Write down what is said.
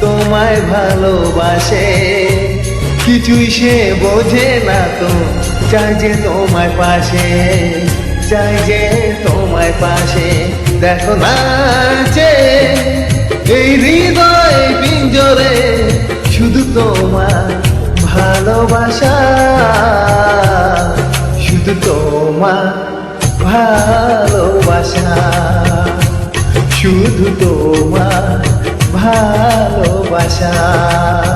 তোমায় ভালোবাসে। কিছুই সে বোঝে না তো, চাই যে তোমায় পাশে, চাই যে তোমায় পাশে। দেখো না যে, এই হৃদয় পিঞ্জরে শুধু তোমার ভালোবাসা, শুধু তোমার ভালোবাসা, শুধু তোমার ভালোবাসা